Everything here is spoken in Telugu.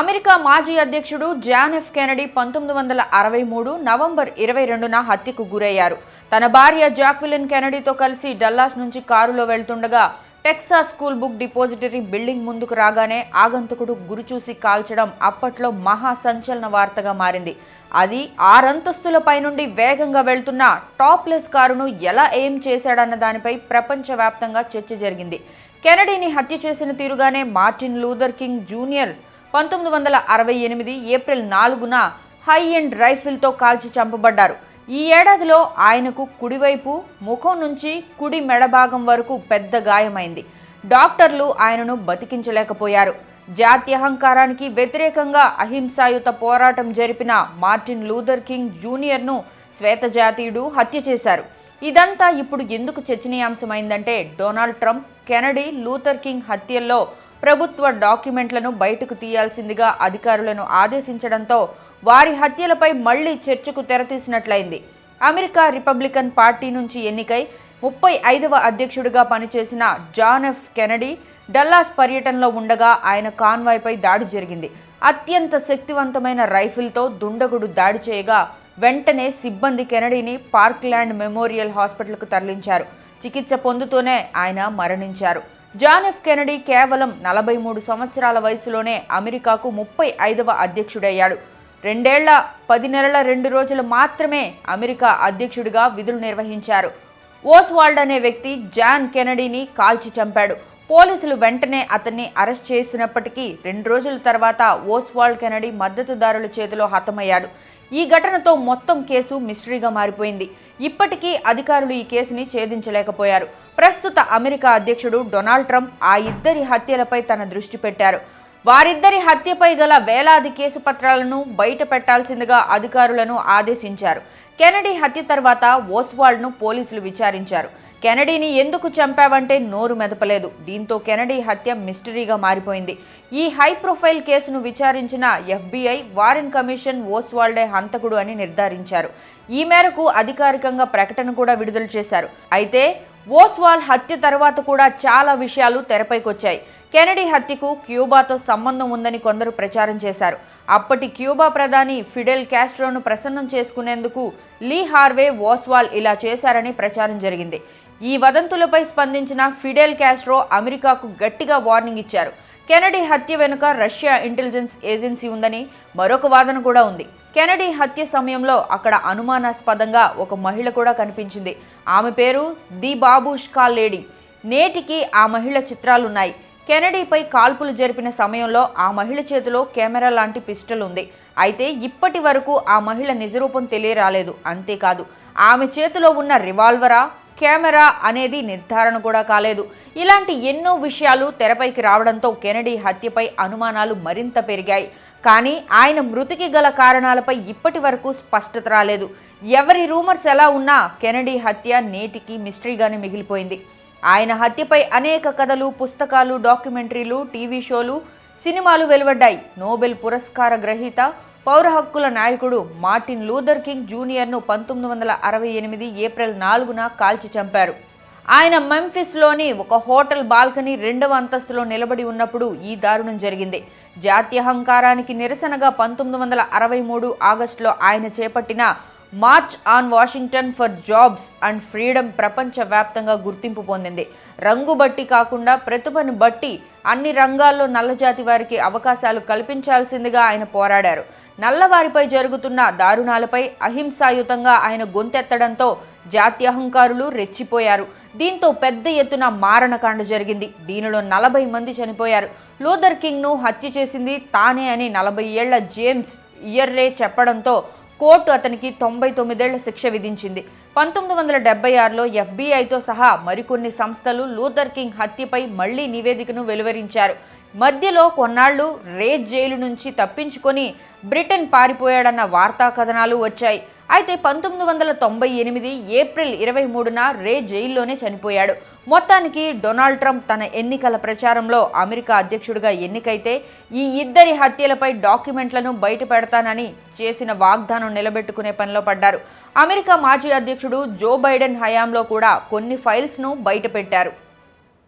అమెరికా మాజీ అధ్యక్షుడు జాన్ ఎఫ్ కెనడీ పంతొమ్మిది వందల అరవై మూడు నవంబర్ ఇరవై రెండున హత్యకు గురయ్యారు. తన భార్య జాక్విలిన్ కెనడీతో కలిసి డల్లాస్ నుంచి కారులో వెళ్తుండగా Texas School Book Depository Building ముందుకు రాగానే ఆగంతకుడు గురిచూసి కాల్చడం అప్పట్లో మహా సంచలన వార్తగా మారింది. అది ఆరంతస్తుల పైనుండి వేగంగా వెళ్తున్న టాప్లెస్ కారును ఎలా ఏం చేశాడన్న దానిపై ప్రపంచవ్యాప్తంగా చర్చ జరిగింది. కెనడీని హత్య చేసిన తీరుగానే మార్టిన్ లూథర్ కింగ్ జూనియర్ పంతొమ్మిది వందల అరవై ఎనిమిది ఏప్రిల్ నాలుగున హై ఎండ్ రైఫిల్తో కాల్చి చంపబడ్డారు. ఈ ఏడాదిలో ఆయనకు కుడివైపు ముఖం నుంచి కుడి మెడ భాగం వరకు పెద్ద గాయమైంది. డాక్టర్లు ఆయనను బతికించలేకపోయారు. జాతి అహంకారానికి వ్యతిరేకంగా అహింసాయుత పోరాటం జరిపిన మార్టిన్ లూథర్ కింగ్ జూనియర్ను శ్వేతజాతీయుడు హత్య చేశారు. ఇదంతా ఇప్పుడు ఎందుకు చర్చనీయాంశమైందంటే Donald Trump Kennedy Luther King హత్యల్లో ప్రభుత్వ డాక్యుమెంట్లను బయటకు తీయాల్సిందిగా అధికారులను ఆదేశించడంతో వారి హత్యలపై మళ్ళీ చర్చకు తెరతీసినట్లయింది. అమెరికా రిపబ్లికన్ పార్టీ నుంచి ఎన్నికై ముప్పై ఐదవ అధ్యక్షుడిగా పనిచేసిన జాన్ ఎఫ్ కెనడీ డల్లాస్ పర్యటనలో ఉండగా ఆయన కాన్వాయ్పై దాడి జరిగింది. అత్యంత శక్తివంతమైన రైఫిల్తో దుండగుడు దాడి చేయగా వెంటనే సిబ్బంది కెనడీని పార్క్ల్యాండ్ మెమోరియల్ హాస్పిటల్కు తరలించారు. చికిత్స పొందుతూనే ఆయన మరణించారు. జాన్ ఎఫ్ కెనడీ కేవలం నలభై మూడు సంవత్సరాల వయసులోనే అమెరికాకు ముప్పై ఐదవ అధ్యక్షుడయ్యాడు. రెండేళ్ళ పది నెలల రెండు రోజులు మాత్రమే అమెరికా అధ్యక్షుడిగా విధులు నిర్వహించారు. ఓస్వాల్డ్ అనే వ్యక్తి జాన్ కెనడీని కాల్చి చంపాడు. పోలీసులు వెంటనే అతన్ని అరెస్ట్ చేసినప్పటికీ రెండు రోజుల తర్వాత ఓస్వాల్డ్ కెనడీ మద్దతుదారుల చేతిలో హతమయ్యాడు. ఈ ఘటనతో మొత్తం కేసు మిస్టరీగా మారిపోయింది. ఇప్పటికీ అధికారులు ఈ కేసుని ఛేదించలేకపోయారు. ప్రస్తుత అమెరికా అధ్యక్షుడు డొనాల్డ్ ట్రంప్ ఆ ఇద్దరి హత్యలపై తన దృష్టి పెట్టారు. వారిద్దరి హత్యపై గల వేలాది కేసు పత్రాలను బయట పెట్టాల్సిందిగా అధికారులను ఆదేశించారు. కెనడీ హత్య తర్వాత ఓస్వాల్డ్ను పోలీసులు విచారించారు. కెనడీని ఎందుకు చంపావంటే నోరు మెదపలేదు. దీంతో కెనడీ హత్య మిస్టరీగా మారిపోయింది. ఈ హై ప్రొఫైల్ కేసును విచారించిన ఎఫ్బీఐ వారెన్ కమిషన్ ఓస్వాల్డే హంతకుడు అని నిర్ధారించారు. ఈ మేరకు అధికారికంగా ప్రకటన కూడా విడుదల చేశారు. అయితే ఓస్వాల్ హత్య తర్వాత కూడా చాలా విషయాలు తెరపైకొచ్చాయి. కెనడీ హత్యకు క్యూబాతో సంబంధం ఉందని కొందరు ప్రచారం చేశారు. అప్పటి క్యూబా ప్రధాని ఫిడెల్ క్యాస్ట్రోను ప్రసన్నం చేసుకునేందుకు లీ హార్వే ఓస్వాల్ ఇలా చేశారని ప్రచారం జరిగింది. ఈ వదంతులపై స్పందించిన ఫిడెల్ క్యాస్ట్రో అమెరికాకు గట్టిగా వార్నింగ్ ఇచ్చారు. కెనడీ హత్య వెనుక రష్యా ఇంటెలిజెన్స్ ఏజెన్సీ ఉందని మరొక వాదన కూడా ఉంది. కెనడీ హత్య సమయంలో అక్కడ అనుమానాస్పదంగా ఒక మహిళ కూడా కనిపించింది. ఆమె పేరు ది బాబుష్కా లేడీ. నేటికి ఆ మహిళ చిత్రాలున్నాయి. కెనడీపై కాల్పులు జరిపిన సమయంలో ఆ మహిళ చేతిలో కెమెరా లాంటి పిస్టల్ ఉంది. అయితే ఇప్పటి వరకు ఆ మహిళ నిజరూపం తెలియరాలేదు. అంతేకాదు ఆమె చేతిలో ఉన్న రివాల్వరా కెమెరా అనేది నిర్ధారణ కూడా కాలేదు. ఇలాంటి ఎన్నో విషయాలు తెరపైకి రావడంతో కెనడీ హత్యపై అనుమానాలు మరింత పెరిగాయి. కానీ ఆయన మృతికి గల కారణాలపై ఇప్పటి వరకు స్పష్టత రాలేదు. ఎవరి రూమర్స్ ఎలా ఉన్నా కెనడీ హత్య నేటికి మిస్టరీగానే మిగిలిపోయింది. ఆయన హత్యపై అనేక కథలు పుస్తకాలు డాక్యుమెంటరీలు టీవీ షోలు సినిమాలు వెలువడ్డాయి. నోబెల్ పురస్కార గ్రహీత పౌర హక్కుల నాయకుడు మార్టిన్ లూథర్ కింగ్ జూనియర్ను పంతొమ్మిది వందల అరవై ఎనిమిది ఏప్రిల్ నాలుగున కాల్చి చంపారు. ఆయన మెంఫిస్లోని ఒక హోటల్ బాల్కనీ రెండవ అంతస్తులో నిలబడి ఉన్నప్పుడు ఈ దారుణం జరిగింది. జాత్యహంకారానికి నిరసనగా పంతొమ్మిది వందల అరవై మూడు ఆగస్టులో ఆయన చేపట్టిన March on Washington for Jobs and Freedom ప్రపంచవ్యాప్తంగా గుర్తింపు పొందింది. రంగు బట్టి కాకుండా ప్రతిభను బట్టి అన్ని రంగాల్లో నల్లజాతి వారికి అవకాశాలు కల్పించాల్సిందిగా ఆయన పోరాడారు. నల్లవారిపై జరుగుతున్న దారుణాలపై అహింసాయుతంగా ఆయన గొంతెత్తడంతో జాత్యహంకారులు రెచ్చిపోయారు. దీంతో పెద్ద ఎత్తున మారణకాండ జరిగింది. దీనిలో నలభై మంది చనిపోయారు. లూథర్ కింగ్ను హత్య చేసింది తానే అని నలభై ఏళ్ళ జేమ్స్ ఇయర్రే చెప్పడంతో కోర్టు అతనికి తొంభై తొమ్మిదేళ్ళ శిక్ష విధించింది. పంతొమ్మిది వందల డెబ్బై ఆరులో ఎఫ్బీఐతో సహా మరికొన్ని సంస్థలు లూథర్ కింగ్ హత్యపై మళ్ళీ నివేదికను వెలువరించారు. మధ్యలో కొన్నాళ్ళు రేజ్ జైలు నుంచి తప్పించుకొని బ్రిటన్ పారిపోయాడన్న వార్తా కథనాలు వచ్చాయి. అయితే పంతొమ్మిది వందల తొంభై ఎనిమిది ఏప్రిల్ ఇరవై మూడున రే జైల్లోనే చనిపోయాడు. మొత్తానికి డొనాల్డ్ ట్రంప్ తన ఎన్నికల ప్రచారంలో అమెరికా అధ్యక్షుడిగా ఎన్నికైతే ఈ ఇద్దరి హత్యలపై డాక్యుమెంట్లను బయటపెడతానని చేసిన వాగ్దానం నిలబెట్టుకునే పనిలో పడ్డారు. అమెరికా మాజీ అధ్యక్షుడు జో బైడెన్ హయాంలో కూడా కొన్ని ఫైల్స్ను బయటపెట్టారు